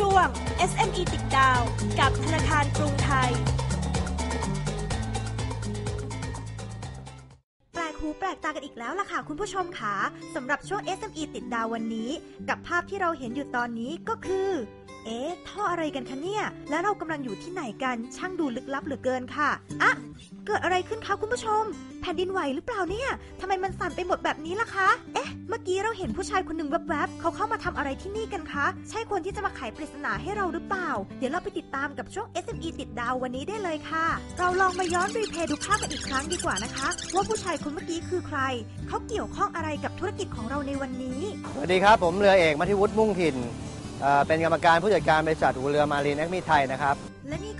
ช่วง SME ติดดาว กับธนาคารกรุงไทย แปลกหูแปลกตากันอีกแล้วล่ะค่ะคุณผู้ชมขาสำหรับช่วง SME ติดดาววันนี้ กับภาพที่เราเห็นอยู่ตอนนี้ก็คือ เอ๊ะท่ออะไรกันคะเนี่ย แล้วเรากำลังอยู่ที่ไหนกัน ช่างดูลึกลับเหลือเกินค่ะ อะ เกิดอะไรขึ้นคะคุณผู้ชม แผ่นดินไหวหรือเปล่าเนี่ยทำไมมันสั่นไปหมดแบบนี้ล่ะคะ เอ๊ะ เมื่อกี้เราเห็นผู้ชายคนหนึ่งแวบๆ เขาเข้ามาทำอะไรที่นี่กันคะ ใช่คนที่จะมาไขปริศนาให้เราหรือเปล่า เดี๋ยวเราไปติดตามกับช่วง SME ติดดาววันนี้ได้เลยค่ะ เราลองมาย้อนรีเพย์ดูภาพกันอีกครั้งดีกว่านะคะ ว่าผู้ชายคนเมื่อกี้คือใคร เขาเกี่ยวข้องอะไรกับธุรกิจของเราในวันนี้ สวัสดีครับ ผมเรือเอกมัธิวุฒิมุ่งถิ่น เป็นกรรมการผู้จัดการบริษัทอูเรือมารีนแอคมีไทยนะครับ และนี่ก็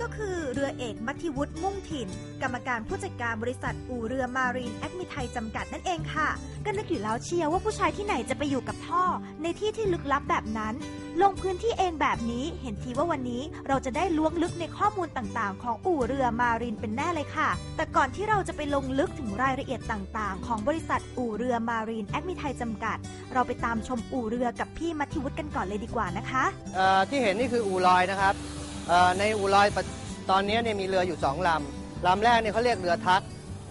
อเอกมัธิวุฒิมุ่งถิ่น กรรมการผู้จัดการบริษัทอู่เรือมารีนแอคมิไทยจำกัดนั่นเองค่ะ ก็นึกอยู่แล้วเชียวว่าผู้ชายที่ไหนจะไปอยู่กับท่อ ในที่ที่ลึกลับแบบนั้น ลงพื้นที่เองแบบนี้เห็นทีว่าวันนี้เราจะได้ล้วงลึกในข้อมูลต่างๆ ของอู่เรือมารีนเป็นแน่เลยค่ะ แต่ก่อนที่เราจะไปลงลึกถึงรายละเอียดต่างๆ ของบริษัทอู่เรือมารีนแอคมิไทยจำกัด เราไปตามชมอู่เรือกับพี่มัธิวุฒิกันก่อนเลยดีกว่านะคะที่เห็นนี่คืออู่ลอยนะครับในอู่ลอย ตอนนี้เนี่ยมีเรืออยู่2ลำลำแรกเนี่ยเขาเรียกเรือทัก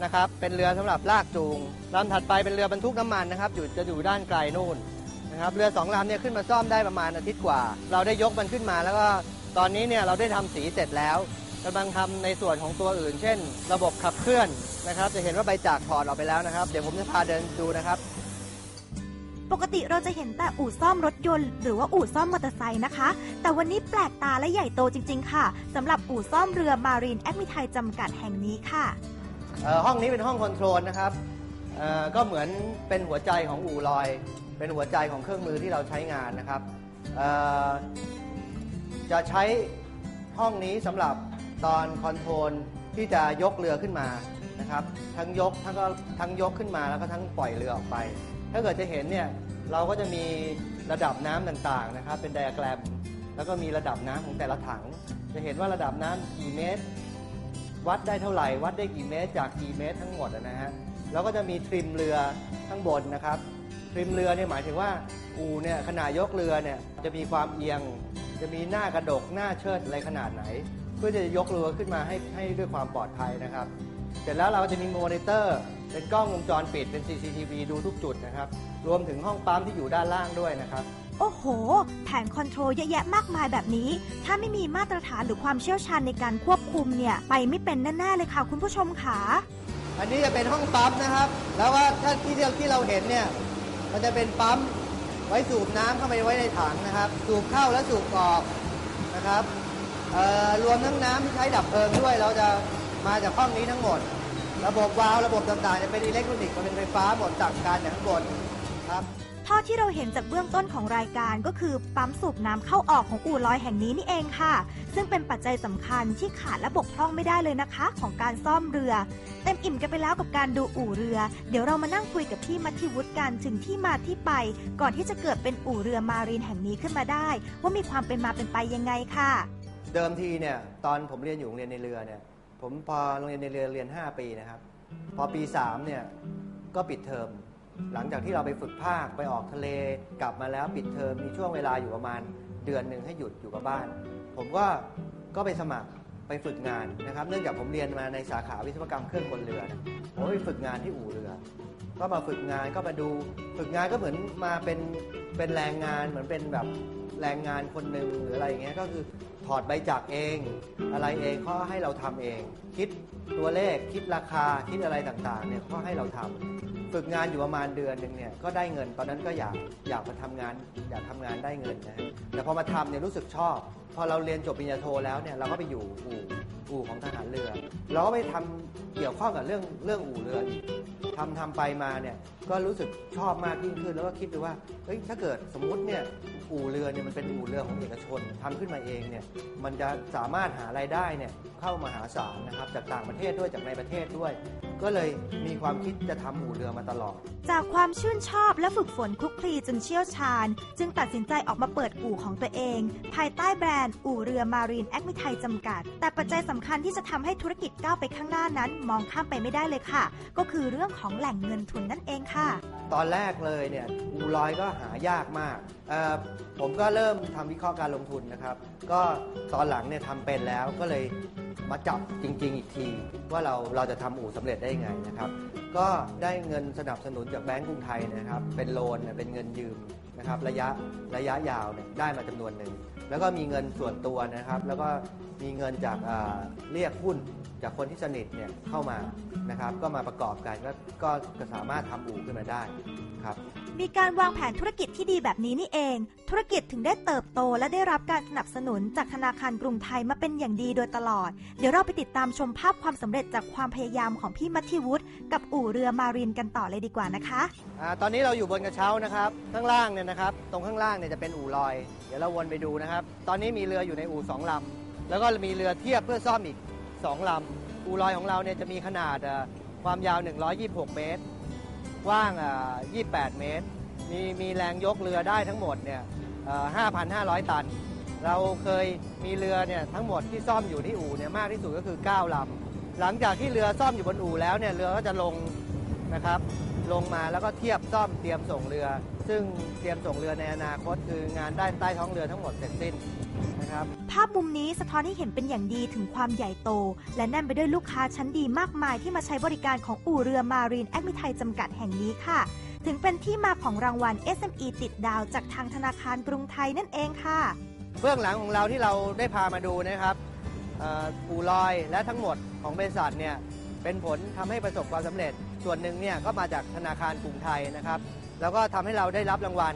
นะครับ เป็นเรือสำหรับลากจูงลำถัดไปเป็นเรือบรรทุกน้ำมันนะครับอยู่จะอยู่ด้านไกลนู่นนะครับเรือสองลำเนี่ยขึ้นมาซ่อมได้ประมาณอาทิตย์กว่า เราได้ยกมันขึ้นมา แล้วก็ตอนนี้เนี่ยเราได้ทำสีเสร็จแล้วกำลังทำในส่วนของตัวอื่น เช่น ระบบขับเคลื่อนนะครับ จะเห็นว่าใบจากถอดออกไปแล้วนะครับ เดี๋ยวผมจะพาเดินดูนะครับ ปกติเราจะเห็นแต่อู่ซ่อมรถยนต์ หรือว่าอู่ซ่อมมอเตอร์ไซค์นะคะ แต่วันนี้แปลกตาและใหญ่โตจริง ๆ ค่ะสำหรับอู่ซ่อมเรือมารีนแอคมิไทยจำกัดแห่งนี้ค่ะห้องนี้เป็นห้องคอนโทรลนะครับก็เหมือนเป็นหัวใจของอู่ลอย เป็นหัวใจของเครื่องมือที่เราใช้งานนะครับจะใช้ห้องนี้สำหรับตอนคอนโทรลที่จะยกเรือขึ้นมานะครับทั้งยกทั้งก็ทั้งยกขึ้นมาแล้วก็ทั้งปล่อยเรือออกไป ถ้าเกิดจะเห็นเนี่ย เราก็จะมีระดับน้ำต่างๆนะครับ เป็นไดอะแกรม แล้วก็มีระดับน้ำของแต่ละถัง จะเห็นว่าระดับน้ำกี่เมตร วัดได้เท่าไหร่ วัดได้กี่เมตร จากกี่เมตรทั้งหมดนะฮะแล้วก็จะมีทริมเรือข้างบนนะครับ ทริมเรือเนี่ยหมายถึงว่าอูเนี่ยขนาดยกเรือเนี่ยจะมีความเอียง จะมีหน้ากระดกหน้าเชิดอะไรขนาดไหน เพื่อจะยกเรือขึ้นมาให้ให้ด้วยความปลอดภัยนะครับ เสร็จแล้วเราจะมีมอนิเตอร์ เป็นกล้องวงจรปิดเป็น CCTV ดูทุกจุดนะครับ รวมถึงห้องปั๊มที่อยู่ด้านล่างด้วยนะครับ โอ้โห แผงคอนโทรลเยอะแยะมากมายแบบนี้ ถ้าไม่มีมาตรฐานหรือความเชี่ยวชาญในการควบคุมเนี่ย ไปไม่เป็นแน่ๆเลยค่ะคุณผู้ชมค่ะ อันนี้จะเป็นห้องปั๊มนะครับ แล้วว่าถ้าที่เราที่เราเห็นเนี่ย มันจะเป็นปั๊มไว้สูบน้ำเข้าไปไว้ในถังนะครับ สูบเข้าและสูบออกนะครับเอ่อรวมทั้งน้ำที่ใช้ดับเพลิงด้วยเราจะ มาจากห้องนี้ทั้งหมด ระบบวาล์วระบบต่างๆจะเป็นอิเล็กทรอนิกส์มันเป็นไฟฟ้าหมดสั่งการจากข้างบนครับท่อที่เราเห็นจากเบื้องต้นของรายการก็คือปั๊มสูบน้ำเข้าออกของอู่ลอยแห่งนี้นี่เองค่ะ ซึ่งเป็นปัจจัยสำคัญที่ขาดและบกพร่องไม่ได้เลยนะคะ ของการซ่อมเรือ เต็มอิ่มกันไปแล้วกับการดูอู่เรือ เดี๋ยวเรามานั่งคุยกับพี่มัธิวุฒิกันถึงที่มาที่ไป ก่อนที่จะเกิดเป็นอู่เรือมารีนแห่งนี้ขึ้นมาได้ ว่ามีความเป็นมาเป็นไปยังไงค่ะ เดิมทีเนี่ยตอนผมเรียนอยู่โรงเรียนในเรือเนี่ย ผมพอโรงเรียนในเรือเรียน 5 ปีนะครับ พอปี 3 เนี่ย ก็ปิดเทอม หลังจากที่เราไปฝึกภาคไปออกทะเลกลับมาแล้วปิดเทอมมีช่วงเวลาอยู่ประมาณเดือนหนึ่งให้หยุดอยู่กับบ้าน ผมก็ก็ไปสมัครไปฝึกงานนะครับ เนื่องจากผมเรียนมาในสาขาวิศวกรรมเครื่องบนเรือผมไปฝึกงานที่อู่เรือ ก็มาฝึกงานก็มาดู ฝึกงานก็เหมือนมาเป็นเป็นแรงงานเหมือนเป็นแบบ แรงงานคนหนึ่งหรืออะไรอย่างเงี้ยก็คือถอดใบจักรเอง อะไรเองเขาให้เราทำเอง คิดตัวเลขคิดราคาคิดอะไรต่างๆเนี่ยเขาให้เราทำฝึกงานอยู่ประมาณเดือนหนึ่งเนี่ยก็ได้เงินตอนนั้นก็อยากอยากมาทำงาน อยากทำงานได้เงินนะฮะแต่พอมาทำเนี่ยรู้สึกชอบ พอเราเรียนจบปริญญาโทแล้วเนี่ยเราก็ไปอยู่อู่ อู่ของทหารเรือ เราก็ไปทำเกี่ยวข้องกับเรื่องเรื่องอู่เรืออีกทำทำไปมาเนี่ยก็รู้สึกชอบมากยิ่งขึ้น แล้วก็คิดดูว่าเฮ้ยถ้าเกิดสมมติเนี่ยอู่เรือเนี่ยมันเป็นอู่เรือของเอกชนทำขึ้นมาเองเนี่ยมันจะสามารถหารายได้เนี่ยเข้ามหาศาลนะครับจากต่างประเทศด้วยจากในประเทศด้วย ก็เลยมีความคิดจะทำอู่เรือมาตลอด จากความชื่นชอบและฝึกฝนคลุกคลีจนเชี่ยวชาญ จึงตัดสินใจออกมาเปิดอู่ของตัวเอง ภายใต้แบรนด์อู่เรือมารีนแอคมิไทยจำกัด แต่ปัจจัยสำคัญที่จะทำให้ธุรกิจก้าวไปข้างหน้านั้น มองข้ามไปไม่ได้เลยค่ะ ก็คือเรื่องของแหล่งเงินทุนนั่นเองค่ะ ตอนแรกเลยเนี่ยอูลอยก็หายากมากเอ่อผมก็เริ่มทำวิเคราะห์การลงทุนนะครับ ก็ตอนหลังเนี่ยทำเป็นแล้วก็เลย มาจับจริง ๆ อีกที ว่าเราเราจะทำอู่สำเร็จได้ยังไงนะครับ ก็ได้เงินสนับสนุนจากแบงก์กรุงไทยนะครับ เป็นโลนเนี่ยเป็นเงินยืมนะครับระยะระยะยาวเนี่ยได้มาจำนวนหนึ่ง แล้วก็มีเงินส่วนตัวนะครับ แล้วก็มีเงินจากอ่าเรียกหุ้นจากคนที่สนิทเนี่ยเข้ามานะครับ ก็มาประกอบกันก็ก็ก็สามารถทำอู่ขึ้นมาได้ครับ มีการวางแผนธุรกิจที่ดีแบบนี้นี่เอง ธุรกิจถึงได้เติบโต และได้รับการสนับสนุนจากธนาคารกรุงไทยมาเป็นอย่างดีโดยตลอด เดี๋ยวเราไปติดตามชมภาพความสำเร็จจากความพยายามของพี่มัทธิวุฒิกับอู่เรือมารินกันต่อเลยดีกว่านะคะอาตอนนี้เราอยู่บนกระเช้านะครับ ข้างล่างเนี่ยนะครับ ตรงข้างล่างเนี่ยจะเป็นอู่ลอย เดี๋ยวเราวนไปดูนะครับ ตอนนี้มีเรืออยู่ในอู่สองลำแล้วก็มีเรือเทียบเพื่อซ่อมอีกสองลำอู่ลอยของเราเนี่ยจะมีขนาดความยาว 126 เมตร กว้าง 28 เมตร มีมีแรงยกเรือได้ทั้งหมดเนี่ย5,500 ตัน เราเคยมีเรือเนี่ยทั้งหมดที่ซ่อมอยู่ที่อู่เนี่ยมากที่สุดก็คือ 9 ลำ หลังจากที่เรือซ่อมอยู่บนอู่แล้วเนี่ยเรือก็จะลงนะครับลงมาแล้วก็เทียบซ่อมเตรียมส่งเรือ ซึ่งเตรียมส่งเรือในอนาคตคืองานด้านใต้ท้องเรือทั้งหมดเสร็จสิ้น นะครับ ภาพมุมนี้สะท้อนให้เห็นเป็นอย่างดีถึงความใหญ่โต และแน่นไปด้วยลูกค้าชั้นดีมากมายที่มาใช้บริการของอู่เรือมารีนแอคมิไทยจำกัดแห่งนี้ค่ะ ถึงเป็นที่มาของรางวัล SME ติดดาวจากทางธนาคารกรุงไทยนั่นเองค่ะ เบื้องหลังของเราที่เราได้พามาดูนะครับเอ่ออู่ลอยและทั้งหมดของบริษัทเนี่ยเป็นผลทำให้ประสบความสำเร็จ ส่วนหนึ่งเนี่ยก็มาจากธนาคารกรุงไทยนะครับ แล้วก็ทำให้เราได้รับรางวัล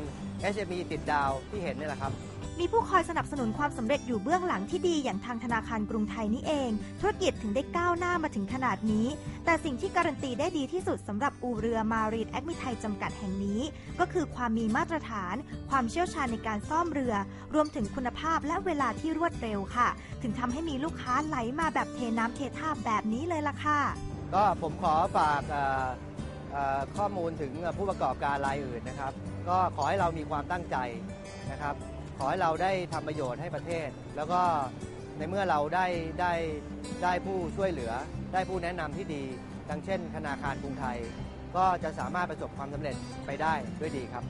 SME ติดดาวที่เห็นนี่แหละครับ มีผู้คอยสนับสนุนความสำเร็จอยู่เบื้องหลังที่ดีอย่างทางธนาคารกรุงไทยนี่เอง ธุรกิจถึงได้ก้าวหน้ามาถึงขนาดนี้ แต่สิ่งที่การันตีได้ดีที่สุดสำหรับอู่เรือมารีนแอคมิไทยจำกัดแห่งนี้ ก็คือความมีมาตรฐาน ความเชี่ยวชาญในการซ่อมเรือ รวมถึงคุณภาพและเวลาที่รวดเร็วค่ะ ถึงทำให้มีลูกค้าไหลมาแบบเทน้ำเทท่าแบบนี้เลยล่ะค่ะ ก็ผมขอฝากข้อมูลถึงผู้ประกอบการรายอื่นนะครับ ก็ขอให้เรามีความตั้งใจนะครับ ขอให้เราได้ทำประโยชน์ให้ประเทศ แล้วก็ในเมื่อเราได้ได้ได้ผู้ช่วยเหลือ ได้ผู้แนะนำที่ดีดังเช่นธนาคารกรุงไทย ก็จะสามารถประสบความสำเร็จไปได้ด้วยดีครับ